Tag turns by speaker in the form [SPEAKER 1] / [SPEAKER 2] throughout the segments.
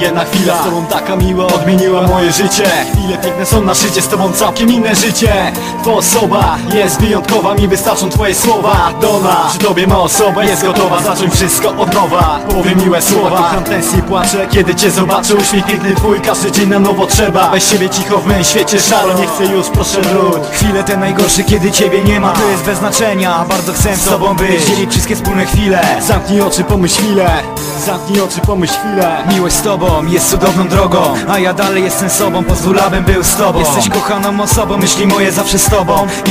[SPEAKER 1] Jedna chwila z tobą taka miła odmieniła moje życie. Chwile piękne są na szczycie, z tobą całkiem inne życie Twoja osoba. Jest wyjątkowa, mi wystarczą twoje słowa. Dona, przy tobie ma osoba, jest gotowa zacząć wszystko od nowa. Powie miłe słowa, kocham tęsknię i płaczę Kiedy cię zobaczę, uśmiech piękny twój Każdy dzień na nowo trzeba. Weź siebie cicho w mym świecie szaro, nie chcę już, proszę wróć.
[SPEAKER 2] Chwile te najgorsze, kiedy ciebie nie ma. To jest bez znaczenia, bardzo chcę z tobą być. Dzielić wszystkie wspólne chwile.
[SPEAKER 1] Zamknij oczy, pomyśl chwilę. Zamknij oczy, pomyśl chwilę.
[SPEAKER 2] Miłość z tobą jest cudowną drogą A ja dalej jestem sobą, pozwól abym był z tobą. Jesteś kochaną osobą, myśli moje zawsze z tobą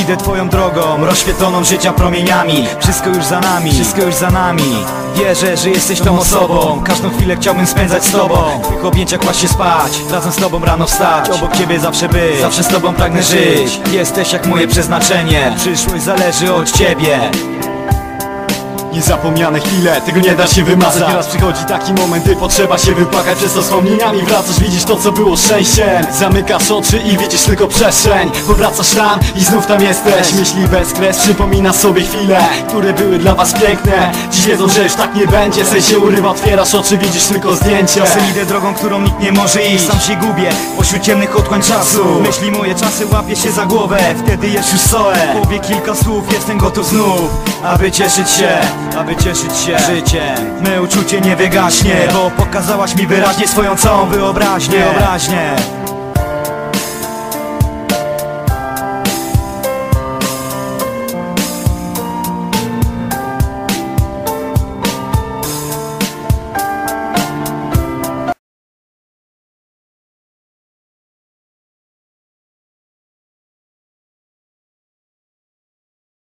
[SPEAKER 2] Idę twoją drogą, rozświetloną życia promieniami. Wszystko już za nami, wszystko już za nami. Wierzę, że jesteś tą osobą. Każdą chwilę chciałbym spędzać z tobą. W twych objęciach kłaść się spać Razem z tobą rano wstać. Obok ciebie zawsze być Zawsze z tobą pragnę żyć. Jesteś jak moje przeznaczenie. Przyszłość zależy od ciebie
[SPEAKER 1] Niezapomniane chwile, tego nie da się wymazać. Nieraz przychodzi taki moment, gdy potrzeba się wypłakać Przez to wspomnieniami wracasz, widzisz to co było szczęściem Zamykasz oczy i widzisz tylko przestrzeń. Powracasz tam i znów tam jesteś. Myśli bez kres, przypomina sobie chwile Które były dla was piękne. Dziś wiedzą, że już tak nie będzie. Sen się urywa, otwierasz oczy, widzisz tylko zdjęcie.
[SPEAKER 2] Czasem idę drogą, którą nikt nie może iść. Sam się gubię, pośród ciemnych otchłań czasu. Myśli moje czasy łapie się za głowę. Wtedy jest już soe Powie kilka słów, jestem gotów znów Aby cieszyć się, aby cieszyć się. Życiem Me uczucie nie wygaśnie Bo pokazałaś mi wyraźnie swoją całą wyobraźnię. Wyobraźnię